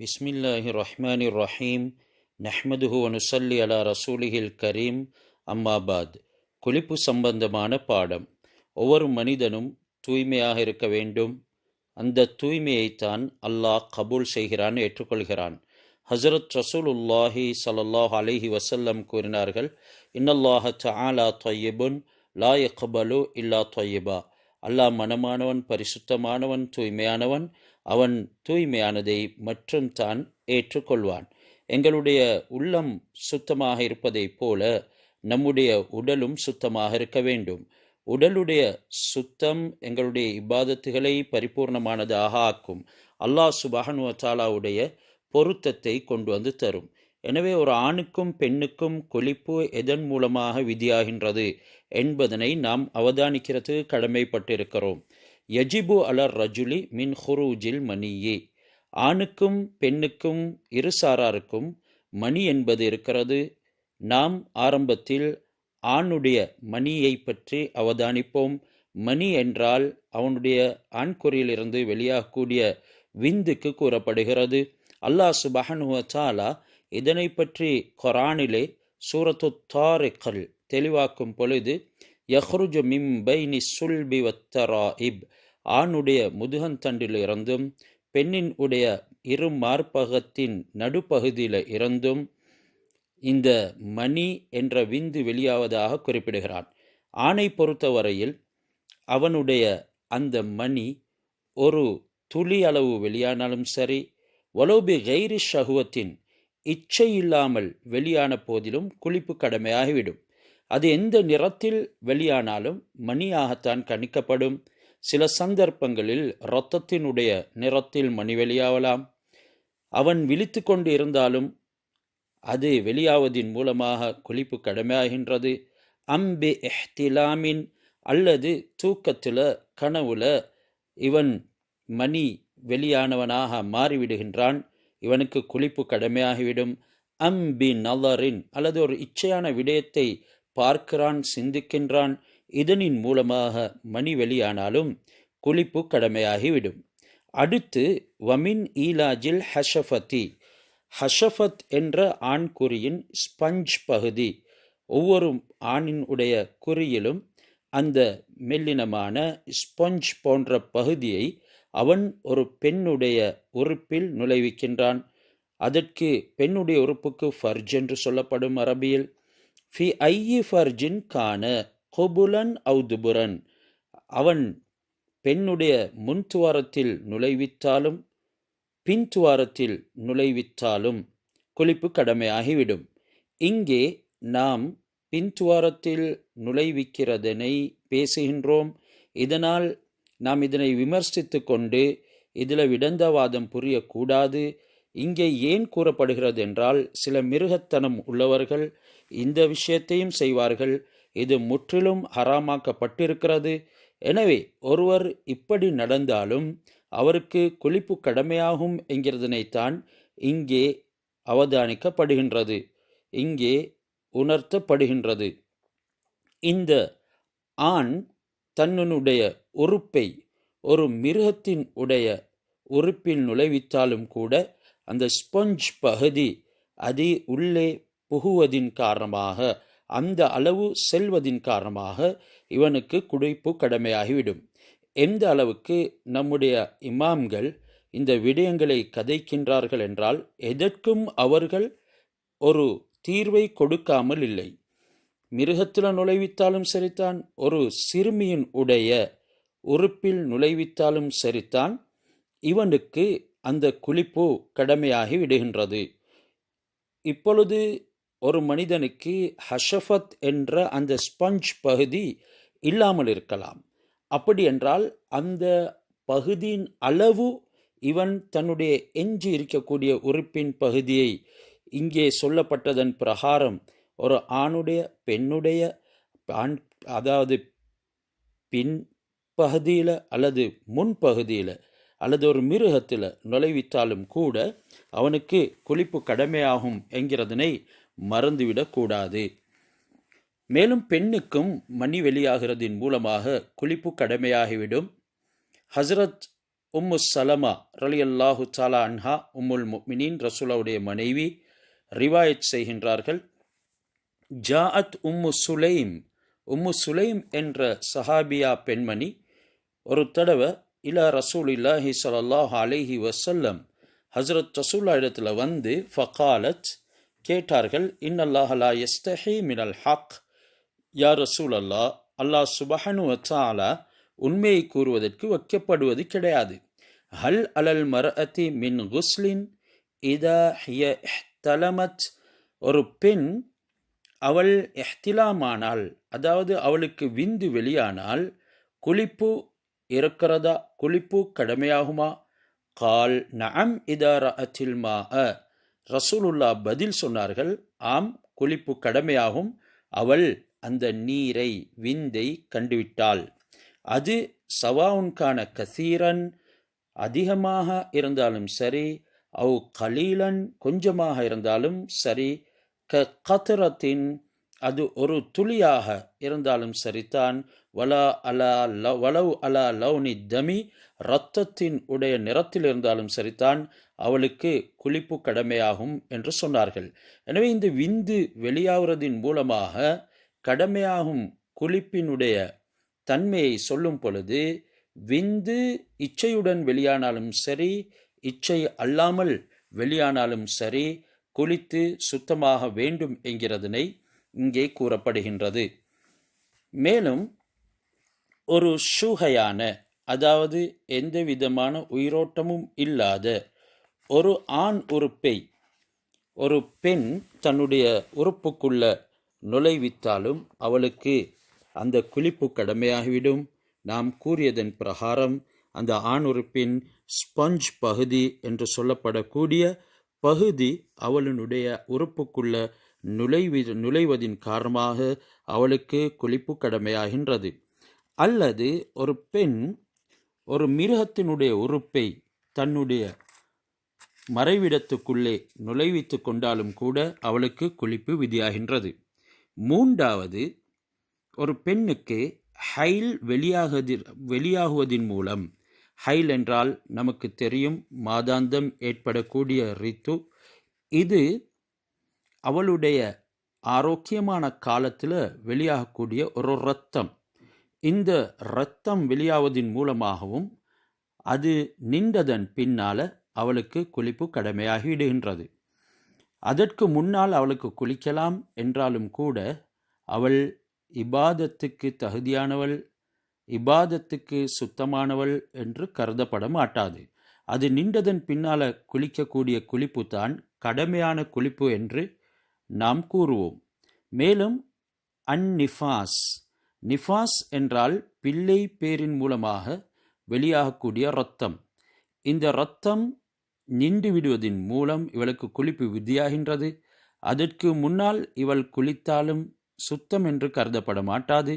بسم الله الرحمن الرحيم நஹ்மதுஹு வனுசல்லி அலா ரசூலிஹில் கரீம் அம்மாபாத் குளிப்பு சம்பந்தமான பாடம் ஒவ்வொரு மனிதனும் தூய்மையாக இருக்க வேண்டும் அந்த தூய்மையைத்தான் அல்லாஹ் கபூல் செய்கிறான் ஏற்றுக்கொள்கிறான் ஹசரத் ரசூலுல்லாஹி ஸல்லல்லாஹு அலைஹி வஸல்லம் கூறினார்கள் இன்னல்லாஹ தஆலா தொய்யிபுன் லா யக்பலு இல்லா தொய்யிபா அல்லாஹ் மனமானவன் பரிசுத்தமானவன் தூய்மையானவன் அவன் தூய்மையானதை மற்றும் தான் ஏற்றுக்கொள்வான். எங்களுடைய உள்ளம் சுத்தமாக இருப்பதைப் போல நம்முடைய உடலும் சுத்தமாக இருக்க வேண்டும். உடலுடைய சுத்தம் எங்களுடைய இபாதத்துகளை பரிபூர்ணமானதாக ஆக்கும். அல்லாஹ் சுபஹனு தாலாவுடைய பொருத்தத்தை கொண்டு வந்து தரும். எனவே ஒரு ஆணுக்கும் பெண்ணுக்கும் கொழிப்பு எதன் மூலமாக விதியாகின்றது என்பதனை நாம் அவதானிக்கிறது கடமைப்பட்டிருக்கிறோம். யஜிபு அலர் ரஜுலி மின் ஹுரூஜில் மணியே. ஆணுக்கும் பெண்ணுக்கும் இருசாராருக்கும் மணி என்பது இருக்கிறது. நாம் ஆரம்பத்தில் ஆணுடைய மணியை பற்றி அவதானிப்போம். மணி என்றால் அவனுடைய ஆண்குறியிலிருந்து வெளியாகக்கூடிய விந்துக்கு கூறப்படுகிறது. அல்லாஹ் சுபஹனுவாலா இதனை பற்றி கொரானிலே சூரத்து தாரிக்கல் தெளிவாக்கும் பொழுது யஹ்ருஜு மிம் பைனி சுல்பி வத்தரா இப் ஆணுடைய முதுகந்தண்டிலிருந்தும் பெண்ணின் உடைய இரு மார்பகத்தின் நடுப்பகுதியில் இருந்தும் இந்த மணி என்ற விந்து வெளியாவதாக குறிப்பிடுகிறான். ஆணை பொறுத்தவரையில் அவனுடைய அந்த மணி ஒரு துளி அளவு வெளியானாலும் சரி வலோபி கைரி ஷகுவத்தின் இச்சை இல்லாமல் வெளியான போதிலும் குளிப்பு கடமையாகிவிடும். அது எந்த நிறத்தில் வெளியானாலும் மணியாகத்தான் கணிக்கப்படும். சில சந்தர்ப்பங்களில் இரத்தத்தினுடைய நிறத்தில் மணி வெளியாகலாம் அவன் விழித்து கொண்டு இருந்தாலும் அது வெளியாவதின் மூலமாக குளிப்பு கடமையாகின்றது. அம்பி எஹ்திலாமின் அல்லது தூக்கத்தில் கனவுல இவன் மணி வெளியானவனாக மாறிவிடுகின்றான். இவனுக்கு குளிப்பு கடமையாகிவிடும். அம்பி நலரின் அல்லது ஒரு இச்சையான விடயத்தை பார்க்கிறான் சிந்திக்கின்றான். இதனின் மூலமாக மணி வெளியானாலும் குளிப்பு கடமையாகிவிடும். அடுத்து வமின் ஈலாஜில் ஹஷஃபத்தி ஹஷஃபத் என்ற ஆண் குறியின் ஸ்பஞ்ச் பகுதி. ஒவ்வொரு ஆணின் உடைய குறியிலும் அந்த மெல்லினமான ஸ்பஞ்ச் போன்ற பகுதியை அவன் ஒரு பெண்ணுடைய உறுப்பில் நுழைவிக்கின்றான். அதற்கு பெண்ணுடைய உறுப்புக்கு ஃபர்ஜ் என்று சொல்லப்படும் அரபியில். ஃபி ஐயி ஃபர்ஜின் கான கொபுலன் அவுதுபுரன் அவன் பெண்ணுடைய முன்துவாரத்தில் நுழைவித்தாலும் பின்துவாரத்தில் நுழைவித்தாலும் குளிப்பு கடமையாகிவிடும். இங்கே நாம் பின்துவாரத்தில் நுழைவிக்கிறதனை பேசுகின்றோம். இதனால் நாம் இதனை விமர்சித்து கொண்டு இதில் விடந்தவாதம் புரியக்கூடாது. இங்கே ஏன் கூறப்படுகிறது என்றால் சில மிருகத்தனம் உள்ளவர்கள் இந்த விஷயத்தையும் செய்வார்கள். இது முற்றிலும் ஹராமாக்கப்பட்டிருக்கிறது. எனவே ஒருவர் இப்படி நடந்தாலும் அவருக்கு குளிப்பு கடமையாகும் என்கிறதனைத்தான் இங்கே அவதானிக்கப்படுகின்றது. இங்கே உணர்த்தப்படுகின்றது. இந்த ஆண் தன்னுடைய உறுப்பை ஒரு மிருகத்தின் உடைய உறுப்பில் நுழைவித்தாலும் கூட அந்த ஸ்பஞ்ச் பகுதி அது உள்ளே புகுவதின் காரணமாக அந்த அளவு செல்வதின் காரணமாக இவனுக்கு குடிப்பு கடமையாகிவிடும். எந்த அளவுக்கு நம்முடைய இமாம்கள் இந்த விடயங்களை கதைக்கின்றார்கள் என்றால் எதற்கும் அவர்கள் ஒரு தீர்வை கொடுக்காமல் இல்லை. மிருகத்தில் நுழைவித்தாலும் சரித்தான் ஒரு சிறுமியின் உடைய உறுப்பில் நுழைவித்தாலும் சரித்தான் இவனுக்கு அந்த குளிப்பு கடமையாகி விடுகின்றது. இப்பொழுது ஒரு மனிதனுக்கு ஹஷஃபத் என்ற அந்த ஸ்பஞ்ச் பகுதி இல்லாமல் இருக்கலாம். அப்படி என்றால் அந்த பகுதியின் அளவு இவன் தன்னுடைய எஞ்சி இருக்கக்கூடிய உறுப்பின் பகுதியை இங்கே சொல்லப்பட்டதன் பிரகாரம் ஒரு ஆணுடைய பெண்ணுடைய ஆண் அதாவது பின் பகுதியில் அல்லது முன்பகுதியில் அல்லது ஒரு மிருகத்தில் நுழைவித்தாலும் கூட அவனுக்கு குளிப்பு கடமையாகும் என்கிறதனை மறந்துவிடக்கூடாது மேலும் பெண்ணுக்கும் மணி வெளியாகிறதின் மூலமாக குளிப்பு கடமையாகிவிடும். ஹசரத் உம்மு சலமா ரலி அல்லாஹு சாலா அன்ஹா உம்முல் முமினின் ரசூலாவுடைய மனைவி ரிவாயத் செய்கின்றார்கள். ஜாஅத் உம்மு சுலைம் உம்மு சுலைம் என்ற சஹாபியா பெண்மணி ஒரு தடவை இலா ரசூல் இல்லாஹி ஸல்லல்லாஹு அலிஹி வசல்லம் ஹஸ்ரத் ரசூல்லா இடத்துல வந்து ஃபகாலத் கேட்டார்கள் இன்னல்லாஹலா எஸ்தஹி மினல் ஹக். யா ரசூல் அல்லாஹ் அல்லாஹ் சுபஹனு வச்சாலா உண்மையை கூறுவதற்கு வைக்கப்படுவது கிடையாது. ஹல் அலல் மரஅதி மின் குஸ்லின் இதா ஹிய தலமத் ஒரு பெண் அவள் எஹ்திலாமானால் அதாவது அவளுக்கு விந்து வெளியானால் குளிப்பு இருக்கிறதா? குளிப்பு கடமையாகுமா? கால் நஅம் இதார அத்தில் மா அ ரசூலுல்லா பதில் சொன்னார்கள் ஆம் குளிப்பு கடமையாகும். அவள் அந்த நீரை விந்தை கண்டுவிட்டாள். அது சவாவுன்கான கசீரன் அதிகமாக இருந்தாலும் சரி அவ் கலீலன் கொஞ்சமாக இருந்தாலும் சரி க கத்திரத்தின் அது ஒரு துளியாக இருந்தாலும் சரிதான். வலா அலா லவ் வலவ் அலா லவ்னி தமி இரத்தத்தின் உடைய நிறத்தில் இருந்தாலும் சரிதான். அவளுக்கு குளிப்பு கடமையாகும் என்று சொன்னார்கள். எனவே இந்த விந்து வெளியாகிறதின் மூலமாக கடமையாகும் குளிப்பினுடைய தன்மையை சொல்லும் பொழுது விந்து இச்சையுடன் வெளியானாலும் சரி இச்சை அல்லாமல் வெளியானாலும் சரி குளித்து சுத்தமாக வேண்டும் என்கிறதனை இங்கே கூறப்படுகின்றது. மேலும் ஒரு ஷூகையான அதாவது எந்த விதமான உயிரோட்டமும் இல்லாத ஒரு ஆண் உறுப்பை ஒரு பெண் தன்னுடைய உறுப்புக்குள்ள நுழைவித்தாலும் அவளுக்கு அந்த குளிப்பு கடமையாகிவிடும். நாம் கூறியதன் பிரகாரம் அந்த ஆண் உறுப்பின் ஸ்பஞ்ச் பகுதி என்று சொல்லப்படக்கூடிய பகுதி அவளினுடைய உறுப்புக்குள்ள நுழைவி நுழைவதின் காரணமாக அவளுக்கு குளிப்பு கடமையாகின்றது. அல்லது ஒரு பெண் ஒரு மிருகத்தினுடைய உறுப்பை தன்னுடைய மறைவிடத்துக்குள்ளே நுழைவித்து கொண்டாலும் கூட அவளுக்கு குளிப்பு விதியாகின்றது. மூன்றாவது ஒரு பெண்ணுக்கு ஹைல் வெளியாகதி வெளியாகுவதின் மூலம் ஹைல் என்றால் நமக்கு தெரியும் மாதாந்தம் ஏற்படக்கூடிய ரித்து. இது அவளுடைய ஆரோக்கியமான காலத்தில் வெளியாகக்கூடிய ஒரு இரத்தம். இந்த இரத்தம் வெளியாவதின் மூலமாகவும் அது நின்றதன் பின்னால் அவளுக்கு குளிப்பு கடமையாகிவிடுகின்றது அதற்கு முன்னால் அவளுக்கு குளிக்கலாம் என்றாலும் கூட அவள் இபாதத்துக்கு தகுதியானவள் இபாதத்துக்கு சுத்தமானவள் என்று கருதப்பட மாட்டாது. அது நின்றதன் பின்னால் குளிக்கக்கூடிய குளிப்பு தான் கடமையான குளிப்பு என்று நாம் கூறுவோம். மேலும் அந்நிஃபாஸ். நிஃபாஸ் என்றால் பிள்ளை பேரின் மூலமாக வெளியாகக்கூடிய இரத்தம். இந்த இரத்தம் நின்று விடுவதன் மூலம் இவளுக்கு குளிப்பு விதியாகின்றது. அதற்கு முன்னால் இவள் குளித்தாலும் சுத்தம் என்று கருதப்பட மாட்டாது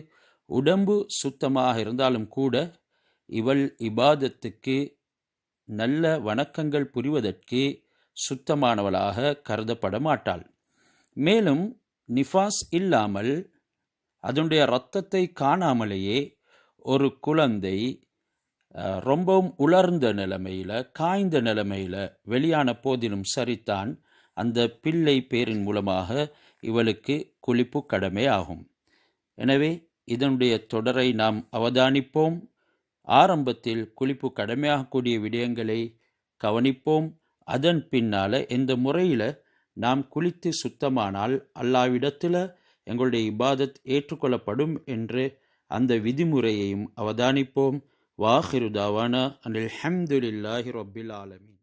உடம்பு சுத்தமாக இருந்தாலும் கூட இவள் இபாதத்துக்கு நல்ல வணக்கங்கள் புரிவதற்கு சுத்தமானவளாக கருதப்பட மாட்டாள் மேலும் நிஃபாஸ் இல்லாமல் அதனுடைய இரத்தத்தை காணாமலேயே ஒரு குழந்தை ரொம்பவும் உலர்ந்த நிலைமையில் காய்ந்த நிலைமையில் வெளியான போதிலும் சரித்தான். அந்த பிள்ளை பேரின் மூலமாக இவளுக்கு குளிப்பு கடமை ஆகும். எனவே இதனுடைய தொடரை நாம் அவதானிப்போம். ஆரம்பத்தில் குளிப்பு கடமையாகக்கூடிய விடயங்களை கவனிப்போம். அதன் பின்னால் எந்த முறையில் நாம் குளித்து சுத்தமானால் அல்லாவிடத்தில் எங்களுடைய இபாதத் ஏற்றுக்கொள்ளப்படும் என்று அந்த விதிமுறையையும் அவதானிப்போம். வாஹிருதாவான அனில் ஹம்துலில்லாஹி ரொபில் ஆலமி